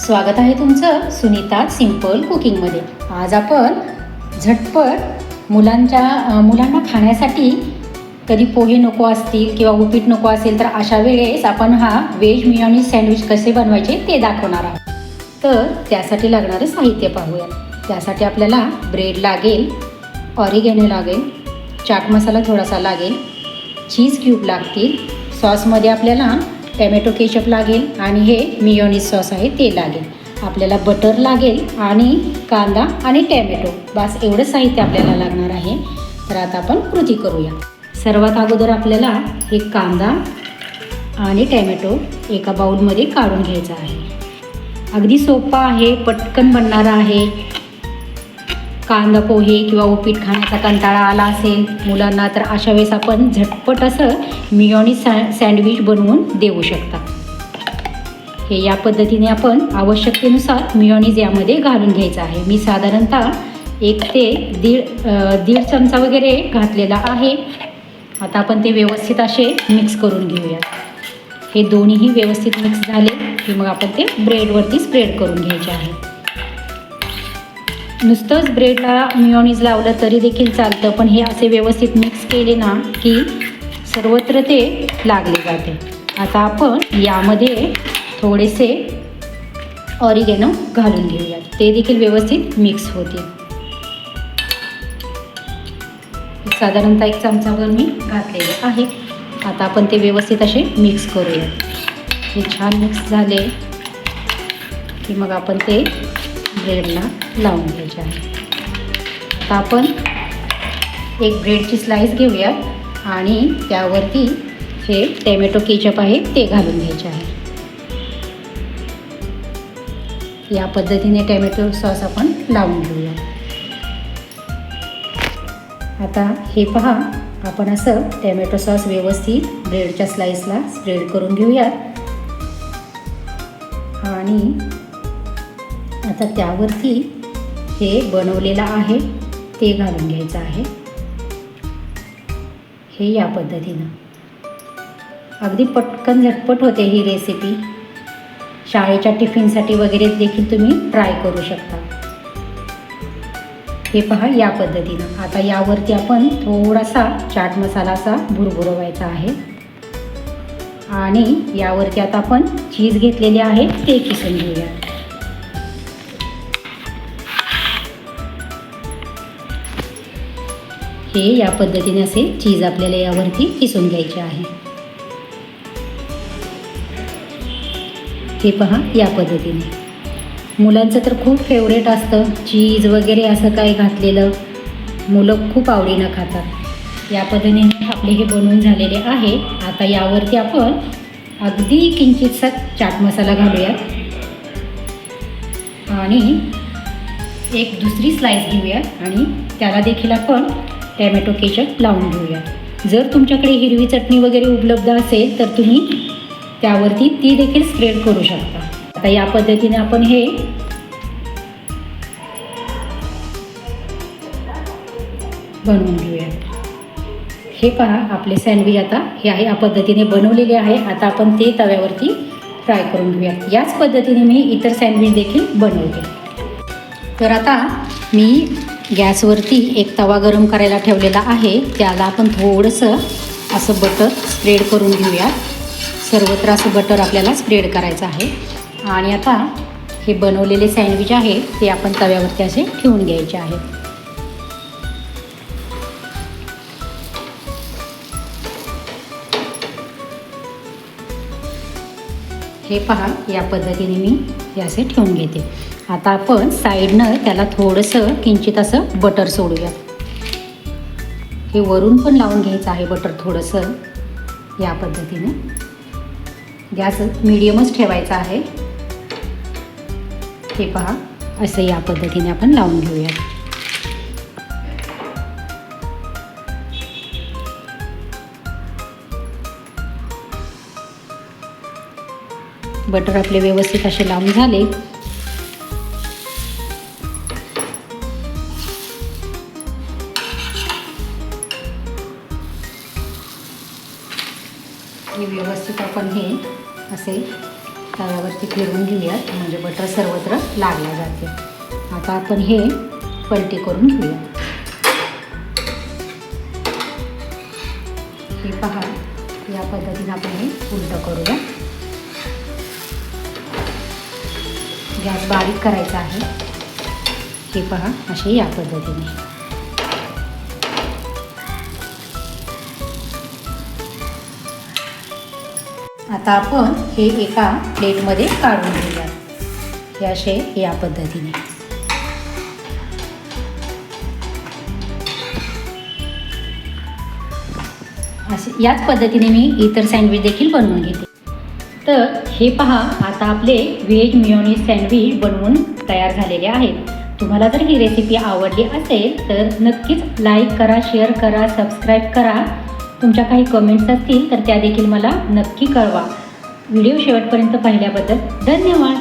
स्वागत आहे तुमचं सुनीता सिंपल कुकिंगमध्ये. आज आपण झटपट मुलांच्या मुलांना खाण्यासाठी कधी पोहे नको असतील किंवा उपीट नको असेल तर अशा वेळेस आपण हा व्हेज मियोनीज सँडविच कसे बनवायचे ते दाखवणार आहोत. तर त्यासाठी लागणारं साहित्य पाहूया त्यासाठी आपल्याला ब्रेड लागेल ऑरिगॅनो लागेल चाट मसाला थोडासा लागेल चीज क्यूब लागतील. सॉसमध्ये आपल्याला टॅमॅटो केचप लागेल आणि हे मियोनी सॉस आहे ते लागेल. आपल्याला बटर लागेल आणि कांदा आणि टॅमॅटो. बस एवढं साहित्य आपल्याला लागणार आहे. तर आता आपण कृती करूया. सर्वात अगोदर आपल्याला हे कांदा आणि टॅमॅटो एका बाउलमध्ये काढून घ्यायचा आहे. अगदी सोपा आहे पटकन बनणारा आहे. कांदा पोहे किंवा उपीट खाण्याचा कंटाळा आला असेल मुलांना तर अशा वेळेस आपण झटपट असं मियोनी सँड सँडविच बनवून देऊ शकता. हे या पद्धतीने आपण आवश्यकतेनुसार मियोनीज यामध्ये घालून घ्यायचं आहे. मी साधारणतः एक ते दीड दीड चमचा वगैरे घातलेला आहे. आता आपण ते व्यवस्थित असे मिक्स करून घेऊया हे दोन्हीही व्यवस्थित मिक्स झाले की मग आपण ते ब्रेडवरती स्प्रेड करून घ्यायचे आहे. नुसतंच ब्रेडला मियोनीज लावलं तरी देखील चालतं पण हे असे व्यवस्थित मिक्स केले ना की सर्वत्र ते लागले जाते. आता आपण यामध्ये थोडेसे ऑरिगेनो घालून घेऊयात. ते देखील व्यवस्थित मिक्स होतील. साधारणतः एक चमचाभर मी घातलेले आहे. आता आपण ते व्यवस्थित असे मिक्स करूयात. हे छान मिक्स झाले की मग आपण ते ब्रेडला लावून घ्यायचे आहे. आता आपण एक ब्रेडची स्लाईस घेऊया आणि त्यावरती हे टॅमॅटो केचप आहे ते घालून घ्यायचे आहे. या पद्धतीने टॅमॅटो सॉस आपण लावून घेऊया. आता हे पहा आपण असं टॅमॅटो सॉस व्यवस्थित ब्रेडच्या स्लाईसला स्प्रेड करून घेऊयात. आणि आता त्यावरती हे बनवलेलं आहे ते घालून घ्यायचं आहे. हे या पद्धतीनं. अगदी पटकन झटपट होते ही रेसिपी शाळेच्या टिफिनसाठी वगैरे देखील तुम्ही ट्राय करू शकता. हे पहा या पद्धतीनं. आता यावरती आपण थोडासा चाट मसाला असा भुरभुरवायचा आहे. आणि यावरती आता आपण चीज घेतलेली आहे ते किसून घेऊया हे या पद्धतीने असे चीज आपल्याला यावरती किसून घ्यायचे आहे. हे पहा या पद्धतीने. मुलांचं तर खूप फेवरेट असतं. चीज वगैरे असं काय घातलेलं. मुलं खूप आवडीनं खातात. या पद्धतीने आपले हे बनवून झालेले आहे. आता यावरती आपण अगदी किंचितसा चाट मसाला घालूयात. आणि एक दुसरी स्लाईस घेऊयात. आणि त्याला देखील आपण टॅमॅटो केचप लावून घेऊया. जर तुमच्याकडे हिरवी चटणी वगैरे उपलब्ध असेल तर तुम्ही त्यावरती ती देखील स्प्रेड करू शकता. आता या पद्धतीने आपण हे बनवून घेऊया. हे पहा आपले सँडविच आता हे आहे या पद्धतीने बनवलेले आहे. आता आपण ते तव्यावरती फ्राय करून घेऊया. याच पद्धतीने मी इतर सँडविच देखील बनवते. तर आता मी गॅसवरती एक तवा गरम करायला ठेवलेला आहे. त्याला आपण थोडंसं असं बटर स्प्रेड करून घेऊया सर्वत्र असं बटर आपल्याला स्प्रेड करायचं आहे. आणि आता हे बनवलेले सँडविच आहे ते आपण तव्यावरती असे ठेवून घ्यायचे आहे. हे पहा या पद्धतीने मी हे असे ठेवून घेते. आता आपण साईडनं त्याला थोडंसं किंचित असं बटर सोडूया हे वरून पण लावून घ्यायचं आहे बटर थोडंसं. या पद्धतीने. गॅस मिडियमच ठेवायचा आहे. हे पहा असं या पद्धतीने आपण लावून घेऊया बटर आपले व्यवस्थित असे लावून झाले. हे व्यवस्थित आपण हे असे तव्यावरती फिरवून घेऊयात. म्हणजे बटर सर्वत्र लागल्या जाते. आता आपण हे पलटी करून घेऊया. हे पहा या पद्धतीने आपण हे उलटं करूया. गॅस बारीक करायचा आहे. हे पहा असे या पद्धतीने. आता आपण हे एका प्लेटमध्ये काढून घेऊया हे असे या पद्धतीने. असे याच पद्धतीने मी इतर सँडविच देखील बनवून घेते. तर हे पहा आता आपले व्हेज मिओनीज सँडविच बनवून तयार झालेले आहेत. तुम्हाला जर ही रेसिपी आवडली असेल तर नक्कीच लाईक करा शेअर करा सबस्क्राईब करा. तुमच्या काही कमेंट्स असतील तर त्या देखील मला नक्की कळवा. व्हिडिओ शेवटपर्यंत पाहिल्याबद्दल धन्यवाद.